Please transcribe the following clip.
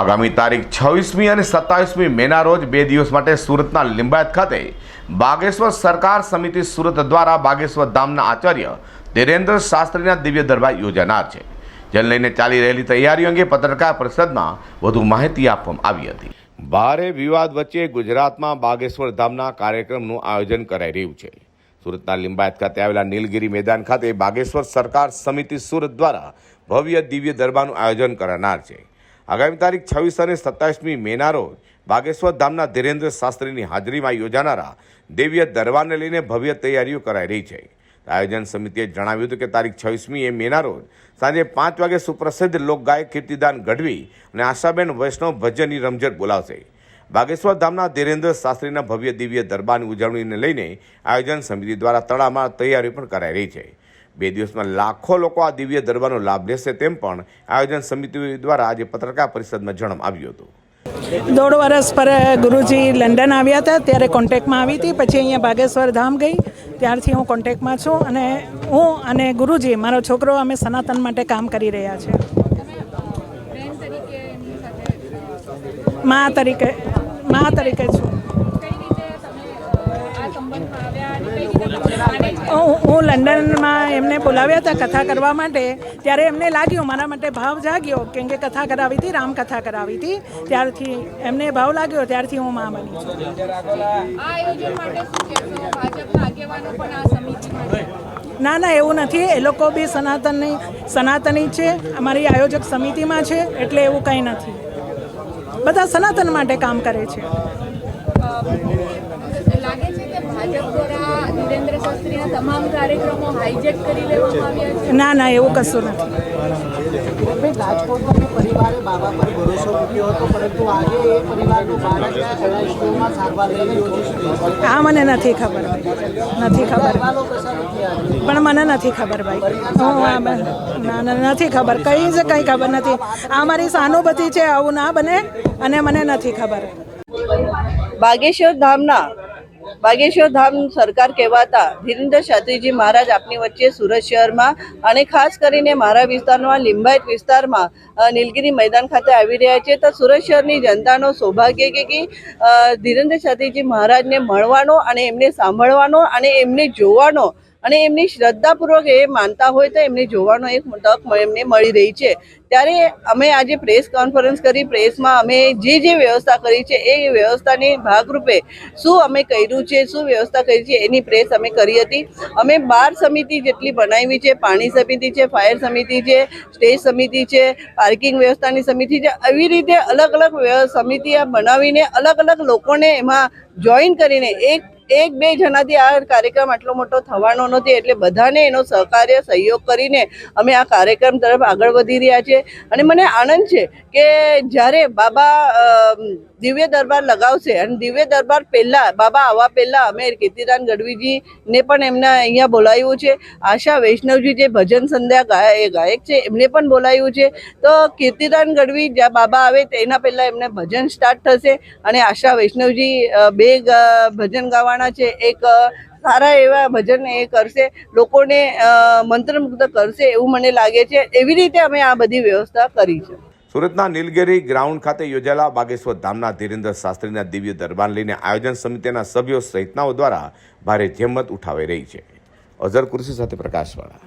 આગામી તારીખ છવ્વીસમી અને સત્તાવીસમી મેના રોજ બે દિવસ માટે સુરતના લિંબાયત ખાતે બાગેશ્વર સરકાર સમિતિ સુરત દ્વારા બાગેશ્વર ધામના આચાર્ય ધીરેન્દ્ર શાસ્ત્રીના દિવ્ય દરબાર યોજાનાર છે. જેને લઈને ચાલી રહેલી તૈયારીઓ અંગે પત્રકાર પરિષદમાં વધુ માહિતી આપવામાં આવી હતી. ભારે વિવાદ વચ્ચે ગુજરાતમાં બાગેશ્વર ધામના કાર્યક્રમનું આયોજન કરાઈ રહ્યું છે. સુરતના લિંબાયત ખાતે આવેલા નીલગિરી મેદાન ખાતે બાગેશ્વર સરકાર સમિતિ સુરત દ્વારા ભવ્ય દિવ્ય દરબારનું આયોજન કરનાર છે. આગામી તારીખ છવ્વીસ અને સત્તાવીસમી મેના રોજ બાગેશ્વર ધામના ધીરેન્દ્ર શાસ્ત્રીની હાજરીમાં યોજાનારા દેવીય દરબારને લઈને ભવ્ય તૈયારીઓ કરાઈ રહી છે. આયોજન સમિતિએ જણાવ્યું હતું કે તારીખ છવ્વીસમી એ મેના રોજ સાંજે પાંચ વાગે સુપ્રસિદ્ધ લોકગાયક કીર્તિદાન ગઢવી અને આશાબેન વૈષ્ણવ ભજનની રમઝટ બોલાવશે. બાગેશ્વર ધામના ધીરેન્દ્ર શાસ્ત્રીના ભવ્ય દિવ્ય દરબારની ઉજવણીને લઈને આયોજન સમિતિ દ્વારા તળામાં તૈયારી પણ કરાઈ રહી છે. બે દિવસમાં લાખો લોકો આ દિવ્ય દરબારનો લાભ લેશે તેમ પણ આયોજન સમિતિ દ્વારા આજે પત્રકાર પરિષદમાં જણાવવામાં આવ્યું હતું. દોઢ વર્ષ પર ગુરુજી લંડન આવ્યા હતા ત્યારે કોન્ટેક્ટમાં આવી હતી પછી અહીંયા બાગેશ્વર ધામ ગઈ ત્યારથી હું કોન્ટેક્ટમાં છું અને હું અને ગુરુજી મારો છોકરો અમે સનાતન માટે કામ કરી રહ્યા છે મા તરીકે મા તરીકે છું. હું લંડનમાં એમને બોલાવ્યા હતા કથા કરવા માટે ત્યારે એમને લાગ્યું મારા માટે ભાવ જાગ્યો કેમ કે કથા કરાવી હતી રામકથા કરાવી હતી. ત્યારથી એમને ભાવ લાગ્યો ત્યારથી હું મા બની છે. ના ના એવું નથી. એ લોકો બી સનાતનની સનાતની છે. અમારી આયોજક સમિતિમાં છે એટલે એવું કંઈ નથી. બધા સનાતન માટે કામ કરે છે લાગે છે કે ભાજપ દ્વારા ધીરેન્દ્ર શાસ્ત્રીના તમામ કાર્યક્રમો હાઈજેક કરી લેવામાં આવ્યા છે? ના ના એવું કશું નથી. ભાઈ પરિવારે બાબા પર ભરોસો મૂક્યો હતો પરંતુ આજે એ પરિવારનું બાળક એનઆઈસીયુમાં સારવાર લઈ રહ્યો આ મને નથી ખબર નથી ખબર. પણ મને નથી ખબર ભાઈ. હું નથી ખબર. કંઈ જ કંઈ ખબર નથી. આ મારી સહાનુભૂતિ છે આવું ના બને અને મને નથી ખબર. બાગેશ્વર ધામના બાગેશ્વર ધામ સરકાર કહેવાતા ધીરેન્દ્ર શાસ્ત્રીજી મહારાજ આપની વચ્ચે સુરત શહેરમાં અને ખાસ કરીને મારા વિસ્તારમાં લિંબાયત વિસ્તારમાં નીલગીરી મેદાન ખાતે આવી રહ્યા છે. તો સુરત શહેરની જનતાનો સૌભાગ્ય કે ધીરેન્દ્ર શાસ્ત્રીજી મહારાજને મળવાનો અને એમને સાંભળવાનો અને એમને જોવાનો અને એમની શ્રદ્ધાપૂર્વક એ માનતા હોય તો એમને જોવાનો એક તક એમને મળી રહી છે. ત્યારે અમે આજે પ્રેસ કોન્ફરન્સ કરી, પ્રેસમાં અમે જે જે વ્યવસ્થા કરી છે, એ વ્યવસ્થાની ભાગરૂપે શું અમે કર્યું છે, શું વ્યવસ્થા કરી છે, એની પ્રેસ અમે કરી હતી. અમે બાર સમિતિ જેટલી બનાવી છે, પાણી સમિતિ છે, ફાયર સમિતિ છે, સ્ટેજ સમિતિ છે, પાર્કિંગ વ્યવસ્થાની સમિતિ છે, આવી રીતે અલગ અલગ સમિતિ બનાવીને અલગ અલગ લોકોને એમાં જોઈન કરીને એક એક બે જણાથી આ કાર્યક્રમ આટલો મોટો થવાનો નથી, એટલે બધાને એનો સહકાર્ય, સહયોગ કરીને અમે આ કાર્યક્રમ તરફ આગળ વધી રહ્યા છે અને મને આનંદ છે કે જ્યારે બાબા દિવ્ય દરબાર લગાવશે અને દિવ્ય દરબાર પહેલાં, બાબા આવવા પહેલાં અમે કીર્તિદાન ગઢવીજીને પણ એમને અહીંયા બોલાવ્યું છે. આશા વૈષ્ણવજી જે ભજન સંધ્યા ગાય ગાયક છે, એમને પણ બોલાવ્યું છે. તો કીર્તિદાન ગઢવી જ્યાં બાબા આવે તેના પહેલાં એમને ભજન સ્ટાર્ટ થશે. અને આશા વૈષ્ણવજી બે ભજન ગાવાના છે, એક સારા એવા ભજન એ કરશે, લોકોને મંત્રમુગ્ધ કરશે એવું મને લાગે છે. એવી રીતે અમે આ બધી વ્યવસ્થા કરી છે. સુરતના નીલગિરી ગ્રાઉન્ડ ખાતે યોજાયેલા બાગેશ્વર ધામના ધીરેન્દ્ર શાસ્ત્રીના દિવ્ય દરબાર લઈને આયોજન સમિતિના સભ્યો સહિતનાઓ દ્વારા ભારે જેમત ઉઠાવી રહી છે. અઝર કુર્સી સાથે પ્રકાશવાળા.